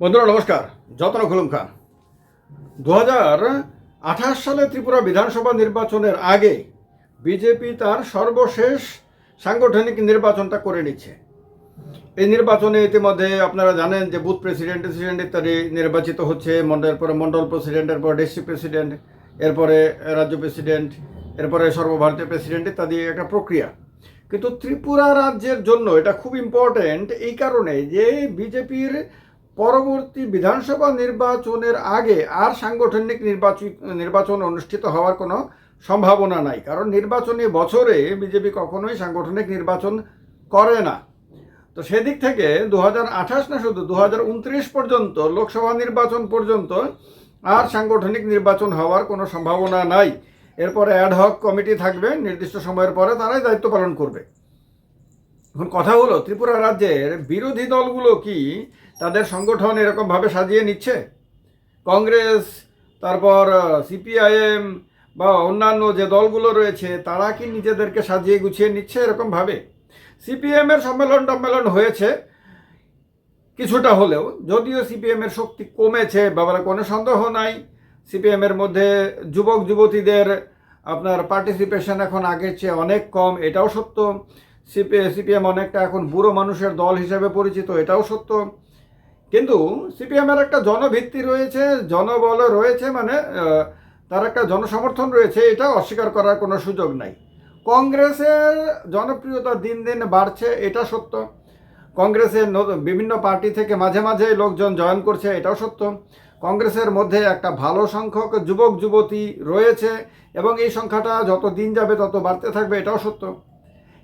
বন্ধুরা, নমস্কার। যত্ন খুলুম দু হাজার আঠাশ সালে ত্রিপুরা বিধানসভা নির্বাচনের আগে বিজেপি তার সর্বশেষ সাংগঠনিক নির্বাচনটা করে নিচ্ছে। এই নির্বাচনে ইতিমধ্যে আপনারা জানেন যে বুথ প্রেসিডেন্ট প্রেসিডেন্ট ইত্যাদি নির্বাচিত হচ্ছে। মন্ডল পরে মন্ডল প্রেসিডেন্ট, এরপর ডিস্ট্রিক্ট প্রেসিডেন্ট, এরপরে রাজ্য প্রেসিডেন্ট, এরপরে সর্বভারতীয় প্রেসিডেন্ট ইত্যাদি একটা প্রক্রিয়া। কিন্তু ত্রিপুরা রাজ্যের জন্য এটা খুব ইম্পর্ট্যান্ট এই কারণে যে বিজেপির পরবর্তী বিধানসভা নির্বাচনের আগে আর সাংগঠনিক নির্বাচন নির্বাচন অনুষ্ঠিত হওয়ার কোনো সম্ভাবনা নাই। কারণ নির্বাচনী বছরে বিজেপি কখনোই সাংগঠনিক নির্বাচন করে না। তো সেদিক থেকে দু হাজার আঠাশ না শুধু দু হাজার উনত্রিশ পর্যন্ত, লোকসভা নির্বাচন পর্যন্ত আর সাংগঠনিক নির্বাচন হওয়ার কোনো সম্ভাবনা নাই। এরপরে অ্যাডহক কমিটি থাকবে, নির্দিষ্ট সময়ের পরে তারাই দায়িত্ব পালন করবে। এখন কথা হলো, ত্রিপুরা রাজ্যের বিরোধী দলগুলো কি তাদের সংগঠন এরকমভাবে সাজিয়ে নিচ্ছে। কংগ্রেস, তারপর সিপিআইএম বা অন্যান্য যে দলগুলো রয়েছে, তারা কি নিজেদেরকে সাজিয়ে গুছিয়ে নিচ্ছে এরকমভাবে সিপিএমের সম্মেলন টম্মেলন হয়েছে কিছুটা হলেও, যদিও সিপিএমের শক্তি কমেছে, ব্যাপারে কোনো সন্দেহ নাই। সিপিএমের মধ্যে যুবক, যুবতীদের আপনার পার্টিসিপেশন এখন আগের চেয়ে অনেক কম, এটাও সত্য। সিপি, সিপিএম অনেকটা এখন বুড়ো মানুষের দল হিসেবে পরিচিত, এটাও সত্য। কিন্তু সিপিএমের একটা জনভিত্তি রয়েছে, জনবল রয়েছে মানে তার একটা জনসমর্থন রয়েছে, এটা অস্বীকার করার কোনো সুযোগ নাই। কংগ্রেসের জনপ্রিয়তা দিন দিন বাড়ছে, এটা সত্য। কংগ্রেসের বিভিন্ন পার্টি থেকে মাঝে মাঝে লোকজন জয়েন করছে, এটাও সত্য। কংগ্রেসের মধ্যে একটা ভালো সংখ্যক যুবক, যুবতী রয়েছে এবং এই সংখ্যাটা যত দিন যাবে তত বাড়তে থাকবে, এটাও সত্য।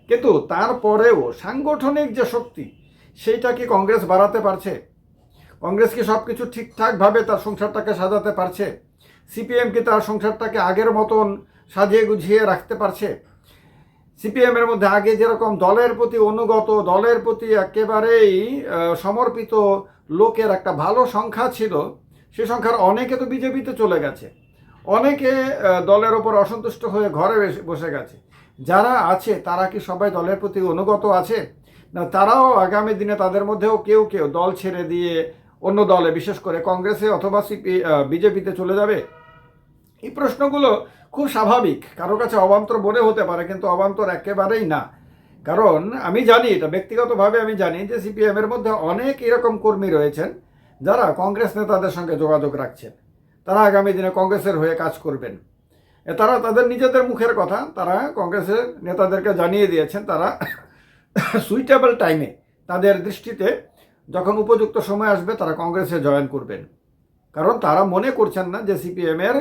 কিন্তু তারপরেও সাংগঠনিক যে শক্তি, সেইটা কি কংগ্রেস বাড়াতে পারছে? কংগ্রেস কি সব কিছু ঠিকঠাকভাবে তার সংসারটাকে সাজাতে পারছে। সিপিএম কি তার সংসারটাকে আগের মতন সাজিয়ে গুছিয়ে রাখতে পারছে। সিপিএমের মধ্যে আগে যেরকম দলের প্রতি অনুগত, দলের প্রতি একেবারেই সমর্পিত লোকের একটা ভালো সংখ্যা ছিল, সে সংখ্যার অনেকে তো বিজেপিতে চলে গেছে। অনেকে দলের ওপর অসন্তুষ্ট হয়ে ঘরে বসে গেছে। যারা আছে, তারা কি সবাই দলের প্রতি অনুগত আছে? না, তারাও আগামী দিনে তাদের মধ্যেও কেউ কেউ দল ছেড়ে দিয়ে অন্য দলে, বিশেষ করে কংগ্রেসে অথবা সিপি বিজেপিতে চলে যাবে? এই প্রশ্নগুলো খুব স্বাভাবিক। কারও কাছে অবান্তর মনে হতে পারে, কিন্তু অবান্তর একেবারেই না। কারণ আমি জানি, এটা ব্যক্তিগতভাবে আমি জানি, যে সিপিএম এর মধ্যে অনেক এরকম কর্মী রয়েছেন, যারা কংগ্রেস নেতাদের সঙ্গে যোগাযোগ রাখছেন। তারা আগামী দিনে কংগ্রেসের হয়ে কাজ করবেন। তারা তাদের নিজেদের মুখের কথা, তারা কংগ্রেসের নেতাদেরকে জানিয়ে দিয়েছেন, তারা সুইটেবল টাইমে তাদের দৃষ্টিতে যখন উপযুক্ত সময় আসবে তারা কংগ্রেসে জয়েন করবেন। কারণ তারা মনে করছেন না যে সিপিএমের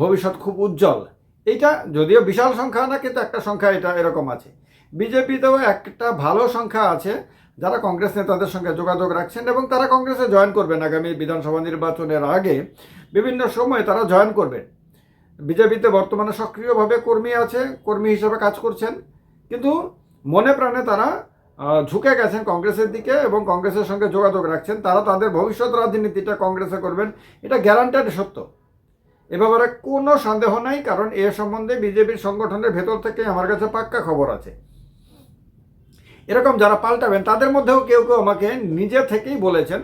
ভবিষ্যৎ খুব উজ্জ্বল। এইটা যদিও বিশাল সংখ্যা না, কিন্তু একটা সংখ্যা এটা এরকম আছে। বিজেপিতেও একটা ভালো সংখ্যা আছে, যারা কংগ্রেস নেতাদের সঙ্গে যোগাযোগ রাখছেন এবং তারা কংগ্রেসে জয়েন করবেন। আগামী বিধানসভা নির্বাচনের আগে বিভিন্ন সময়ে তারা জয়েন করবেন। বিজেপিতে বর্তমানে সক্রিয়ভাবে কর্মী আছে, কর্মী হিসেবে কাজ করছেন। কিন্তু মনে প্রাণে তারা ঝুঁকে গেছেন কংগ্রেসের দিকে এবং কংগ্রেসের সঙ্গে যোগাযোগ রাখছেন। তারা তাদের ভবিষ্যৎ রাজনীতিটা কংগ্রেসে করবেন, এটা গ্যারান্টেড সত্য। এ ব্যাপারে কোনো সন্দেহ নাই, কারণ এ সম্বন্ধে বিজেপির সংগঠনের ভেতর থেকে আমার কাছে পাক্কা খবর আছে। এরকম যারা পাল্টাবেন, তাদের মধ্যেও কেউ কেউ আমাকে নিজে থেকেই বলেছেন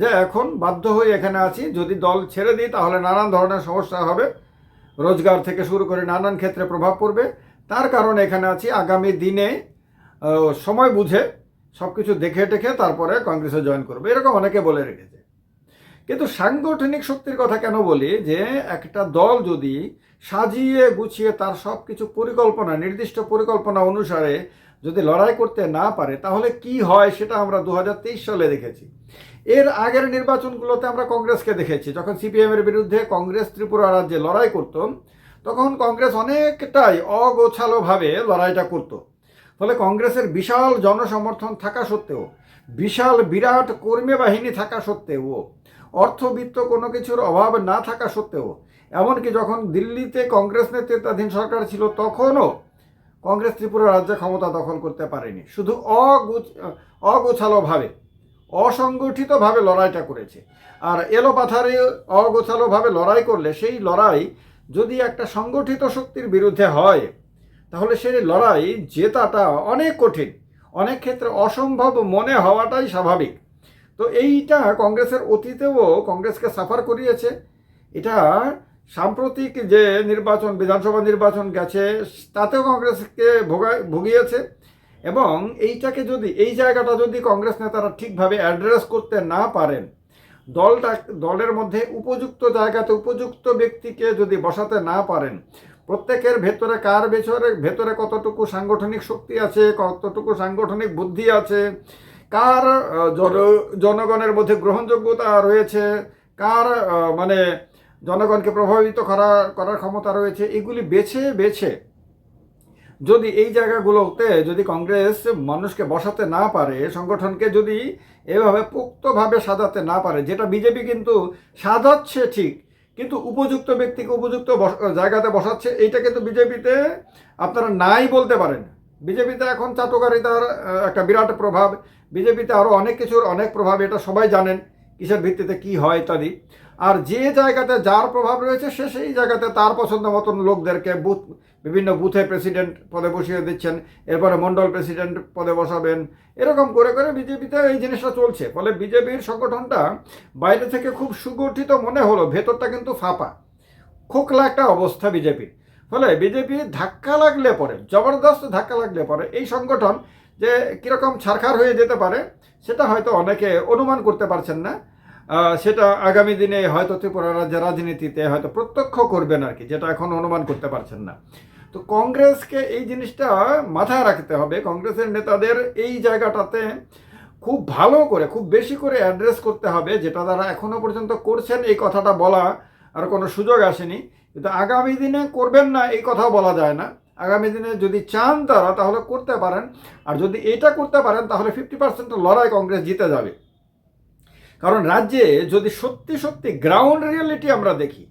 যে এখন বাধ্য হয়ে এখানে আছি, যদি দল ছেড়ে দিই তাহলে নানান ধরনের সমস্যা হবে। রোজগার থেকে শুরু করে নানান ক্ষেত্রে প্রভাব পড়বে। তার কারণে এখানে আছি। আগামী দিনে সময় বুঝে সব কিছু দেখে টেখে তারপরে কংগ্রেসে জয়েন করবে। এরকম অনেকে বলে রেখেছে। কিন্তু সাংগঠনিক শক্তির কথা কেন বলি? যে একটা দল যদি সাজিয়ে গুছিয়ে তার সব কিছু পরিকল্পনা, নির্দিষ্ট পরিকল্পনা অনুসারে যদি লড়াই করতে না পারে, তাহলে কি হয় সেটা আমরা দু হাজার তেইশ সালে দেখেছি। এর আগের নির্বাচনগুলোতে আমরা কংগ্রেসকে দেখেছি। যখন সিপিএম এর বিরুদ্ধে কংগ্রেস ত্রিপুরা রাজ্যে লড়াই করত, তখন কংগ্রেস অনেকটাই অগোছালোভাবে লড়াইটা করত। ফলে কংগ্রেসের বিশাল জনসমর্থন থাকা সত্ত্বেও, বিশাল বিরাট কর্মী বাহিনী থাকা সত্ত্বেও, অর্থবিত্ত কোনো কিছুর অভাব না থাকা সত্ত্বেও, এমনকি যখন দিল্লিতে কংগ্রেস নেতৃত্বাধীন সরকার ছিল তখনও কংগ্রেস ত্রিপুরা রাজ্যে ক্ষমতা দখল করতে পারেনি। শুধু অগুছ অগোছালোভাবে, অসংগঠিতভাবে লড়াইটা করেছে। আর এলো পাথারে অগোছালোভাবে লড়াই করলে সেই লড়াই যদি একটা সংগঠিত শক্তির বিরুদ্ধে হয় তাহলে সেই লড়াই, জেতাটা অনেক কঠিন। অনেক ক্ষেত্রে অসম্ভব মনে হওয়াটাই স্বাভাবিক। তো এইটা কংগ্রেসের অতীতেও কংগ্রেসকে সাফার করিয়েছে। এটা সাম্প্রতিক যে নির্বাচন, বিধানসভা নির্বাচন গেছে, তাতেও কংগ্রেসকে ভোগা ভুগিয়েছে। এবং এইটাকে যদি, এই জায়গাটা যদি কংগ্রেস নেতারা ঠিকভাবে অ্যাড্রেস করতে না পারেন, দলটা, দলের মধ্যে উপযুক্ত জায়গাতে উপযুক্ত ব্যক্তিকে যদি বসাতে না পারেন প্রত্যেকের ভেতরে কার ভেতরে ভেতরে কতটুকু সাংগঠনিক শক্তি আছে, কতটুকু সাংগঠনিক বুদ্ধি আছে, কার জনগণের মধ্যে গ্রহণযোগ্যতা রয়েছে, কার মানে জনগণকে প্রভাবিত করা, করার ক্ষমতা রয়েছে, এগুলি বেছে বেছে যদি এই জায়গাগুলোতে যদি কংগ্রেস মানুষকে বসাতে না পারে, সংগঠনকে যদি এভাবে পোক্তভাবে সাজাতে না পারে, যেটা বিজেপি কিন্তু সাজাচ্ছে ঠিক কিন্তু উপযুক্ত ব্যক্তিকে উপযুক্ত জায়গাতে বসাচ্ছে, এইটা কিন্তু বিজেপিতে আপনারা নাই বলতে পারেন। বিজেপিতে এখন চাতকারিতার একটা বিরাট প্রভাব। বিজেপিতে আরও অনেক কিছুর অনেক প্রভাব, এটা সবাই জানেন কিসের ভিত্তিতে কি হয় ইত্যাদি। আর যে জায়গাতে যার প্রভাব রয়েছে, সে সেই জায়গাতে তার পছন্দ মতন লোকদেরকে বুথ বিভিন্ন বুথে প্রেসিডেন্ট পদে বসিয়ে দিচ্ছেন, এরপরে মন্ডল প্রেসিডেন্ট পদে বসাবেন, এরকম করে করে বিজেপিতে এই জিনিসটা চলছে। ফলে বিজেপির সংগঠনটা বাইরে থেকে খুব সুগঠিত মনে হলো, ভেতরটা কিন্তু ফাঁপা। খোকলা একটা অবস্থা বিজেপির ফলে বিজেপি ধাক্কা লাগলে পরে, জবরদস্ত ধাক্কা লাগলে পরে, এই সংগঠন যে কীরকম ছারখার হয়ে যেতে পারে, সেটা হয়তো অনেকে অনুমান করতে পারছেন না। সেটা আগামী দিনে হয়তো ত্রিপুরা রাজ্যের রাজনীতিতে হয়তো প্রত্যক্ষ করবেন আর কি, যেটা এখন অনুমান করতে পারছেন না। তো কংগ্রেসকে এই জিনিসটা মাথায় রাখতে হবে। কংগ্রেসের নেতাদের এই জায়গাটাতে খুব ভালো করে, খুব বেশি করে অ্যাড্রেস করতে হবে, যেটা তারা এখনও পর্যন্ত করছেন এই কথাটা বলা আর কোনো সুযোগ আসেনি। কিন্তু আগামী দিনে করবেন না, এই কথাও বলা যায় না। আগামী দিনে যদি চান তারা, তাহলে করতে পারেন। আর যদি এটা করতে পারেন, তাহলে ফিফটি পার্সেন্ট লড়াই কংগ্রেস জিতে যাবে। কারণ রাজ্যে যদি সত্যি সত্যি গ্রাউন্ড রিয়েলিটি আমরা দেখি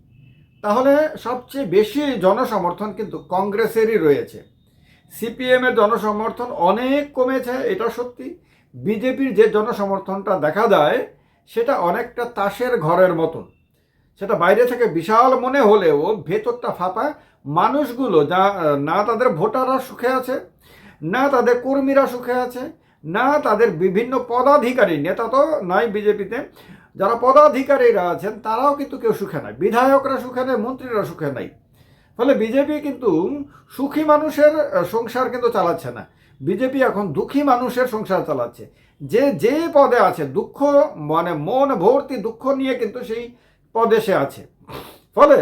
তাহলে সবচেয়ে বেশি জনসমর্থন কিন্তু কংগ্রেসেরই রয়েছে। সিপিএমের জনসমর্থন অনেক কমেছে, এটা সত্যি। বিজেপির যে জনসমর্থনটা দেখা যায়, সেটা অনেকটা তাসের ঘরের মতন। সেটা বাইরে থেকে বিশাল মনে হলেও ভেতরটা ফাঁপা। মানুষগুলো যা, না তাদের ভোটাররা সুখে আছে, না তাদের কর্মীরা সুখে আছে, না তাদের বিভিন্ন পদাধিকারী, নেতা তো নাই বিজেপিতে যারা পদাধিকারীরা আছেন, তারাও কিন্তু কেউ সুখে নাই। বিধায়করা সুখে নেই, মন্ত্রীরা সুখে নাই। ফলে বিজেপি কিন্তু সুখী মানুষের সংসার কিন্তু চালাচ্ছে না। বিজেপি এখন দুঃখী মানুষের সংসার চালাচ্ছে। যে যে পদে আছে, দুঃখ মানে মন ভর্তি দুঃখ নিয়ে কিন্তু সেই পদে সে আছে। ফলে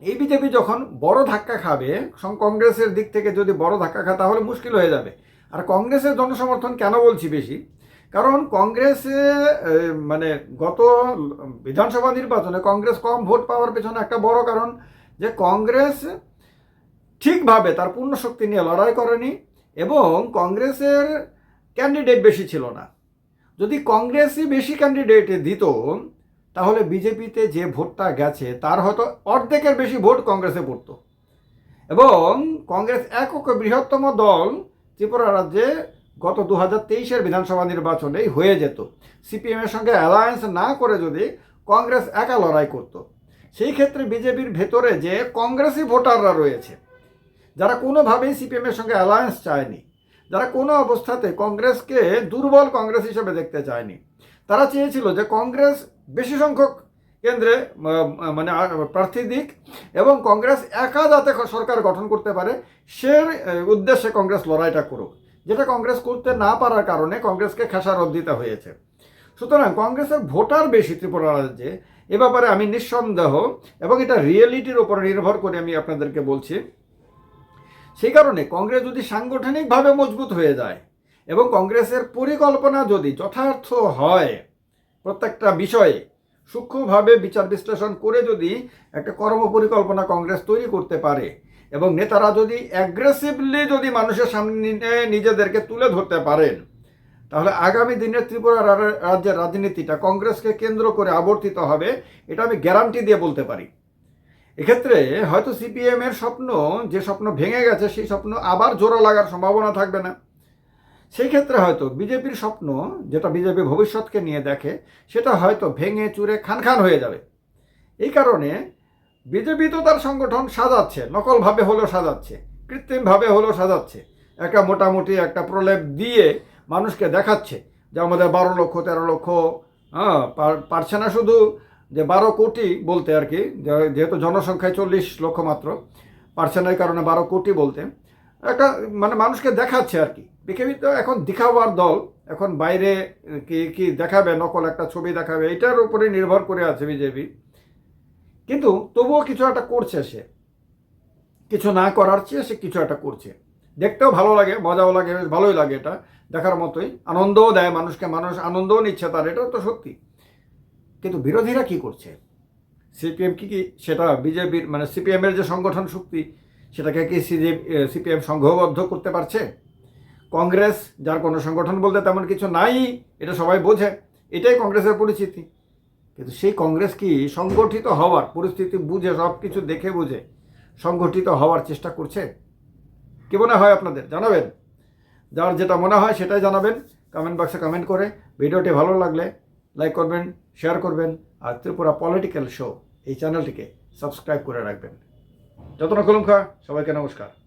এই বিজেপি যখন বড় ধাক্কা খাবে কংগ্রেসের দিক থেকে যদি বড় ধাক্কা খায়, তাহলে মুশকিল হয়ে যাবে। আর কংগ্রেসের জনসমর্থন কেন বলছি বেশি? কারণ কংগ্রেসে মানে গত বিধানসভা নির্বাচনে কংগ্রেস কম ভোট পাওয়ার পেছনে একটা বড় কারণ যে কংগ্রেস ঠিকভাবে তার পূর্ণ শক্তি নিয়ে লড়াই করেনি এবং কংগ্রেসের ক্যান্ডিডেট বেশি ছিল না। যদি কংগ্রেসই বেশি ক্যান্ডিডেট দিত, তাহলে বিজেপিতে যে ভোটটা গেছে, তার হয়তো অর্ধেকের বেশি ভোট কংগ্রেসে পড়তো। এবং কংগ্রেস একক বৃহত্তম দল ত্রিপুরা রাজ্যে গত দু হাজার তেইশের বিধানসভা নির্বাচনেই হয়ে যেত। সিপিএমের সঙ্গে অ্যালায়েন্স না করে যদি কংগ্রেস একা লড়াই করত। সেই ক্ষেত্রে বিজেপির ভেতরে যে কংগ্রেসি ভোটাররা রয়েছে, যারা কোনোভাবেই সিপিএমের সঙ্গে অ্যালায়েন্স চায়নি, যারা কোনো অবস্থাতে কংগ্রেসকে দুর্বল কংগ্রেস হিসেবে দেখতে চায়নি, তারা চেয়েছিল যে কংগ্রেস বেশি সংখ্যক কেন্দ্রে মানে প্রার্থী দিক এবং কংগ্রেস একা যাতে সরকার গঠন করতে পারে, সে, উদ্দেশ্যে কংগ্রেস লড়াইটা করুক। যেটা কংগ্রেস করতে না পারার কারণে কংগ্রেসকে খেসারত দিতে হয়েছে। সুতরাং কংগ্রেসের ভোটার বেশি ত্রিপুরা রাজ্যে, এ ব্যাপারে আমি নিঃসন্দেহ, এবং এটা রিয়েলিটির উপর নির্ভর করে আমি আপনাদেরকে বলছি, সেই কারণে কংগ্রেস যদি সাংগঠনিকভাবে মজবুত হয়ে যায়, এবং কংগ্রেসের পরিকল্পনা যদি যথার্থ হয়, প্রত্যেকটা বিষয়ে সূক্ষ্মভাবে বিচার বিশ্লেষণ করে যদি একটা কর্ম পরিকল্পনা কংগ্রেস তৈরি করতে পারে এবং নেতারা যদি অ্যাগ্রেসিভলি যদি মানুষের সামনে নিজেদেরকে তুলে ধরতে পারেন, তাহলে আগামী দিনে ত্রিপুরা রাজ্যের রাজনীতিটা কংগ্রেসকে কেন্দ্র করে আবর্তিত হবে, এটা আমি গ্যারান্টি দিয়ে বলতে পারি। এক্ষেত্রে হয়তো সিপিএম এর স্বপ্ন, যে স্বপ্ন ভেঙে গেছে, সেই স্বপ্ন আবার জোড়া লাগার সম্ভাবনা থাকবে না। সেই ক্ষেত্রে হয়তো বিজেপির স্বপ্ন, যেটা বিজেপি ভবিষ্যৎকে নিয়ে দেখে, সেটা হয়তো ভেঙে চুরে খান খান হয়ে যাবে। এই কারণে বিজেপি তো তার সংগঠন সাজাচ্ছে, নকলভাবে হলেও সাজাচ্ছে, কৃত্রিমভাবে হলেও সাজাচ্ছে, একটা মোটামুটি একটা প্রলেপ দিয়ে মানুষকে দেখাচ্ছে যে আমাদের বারো লক্ষ, তেরো লক্ষ হ্যাঁ পারছে না শুধু যে বারো কোটি বলতে আর কি যেহেতু জনসংখ্যায় চল্লিশ লক্ষ মাত্র, পারছে না কারণে বারো কোটি বলতে, একটা মানে মানুষকে দেখাচ্ছে আর কি। বিকেপি তো এখন দেখাবার দল, এখন বাইরে কি কি দেখাবে, নকল একটা ছবি দেখাবে, এটার উপরে নির্ভর করে আছে বিজেপি। কিন্তু তবুও কিছু একটা করছে সে। কিছু না করার চেয়ে সে কিছু একটা করছে। দেখতেও ভালো লাগে, মজাও লাগে ভালোই লাগে এটা দেখার মতোই। আনন্দও দেয় মানুষকে, মানুষ আনন্দও নিচ্ছে তার এটাও তো সত্যি। কিন্তু বিরোধীরা কি করছে? সিপিএম কি কি সেটা বিজেপির মানে সিপিএমের যে সংগঠন শক্তি, সেটাকে কি সিপিএম সংঘবদ্ধ করতে পারছে? কংগ্রেস, যার কোনো সংগঠন বলতে তেমন কিছু নাই, এটা সবাই বোঝে। এটাই কংগ্রেসের পরিচিতি। কিন্তু সেই কংগ্রেস কি সংগঠিত হওয়ার পরিস্থিতি বুঝে সব কিছু দেখে বুঝে সংগঠিত হওয়ার চেষ্টা করছে? কি মনে হয় আপনাদের? জানাবেন। যার যেটা মনে হয় সেটাই জানাবেন। কমেন্ট বক্সে কমেন্ট করে। ভিডিওটি ভালো লাগলে লাইক করবেন শেয়ার করবেন আর ত্রিপুরা পলিটিক্যাল শো এই চ্যানেলটিকে সাবস্ক্রাইব করে রাখবেন। যতন খা সবাইকে নমস্কার।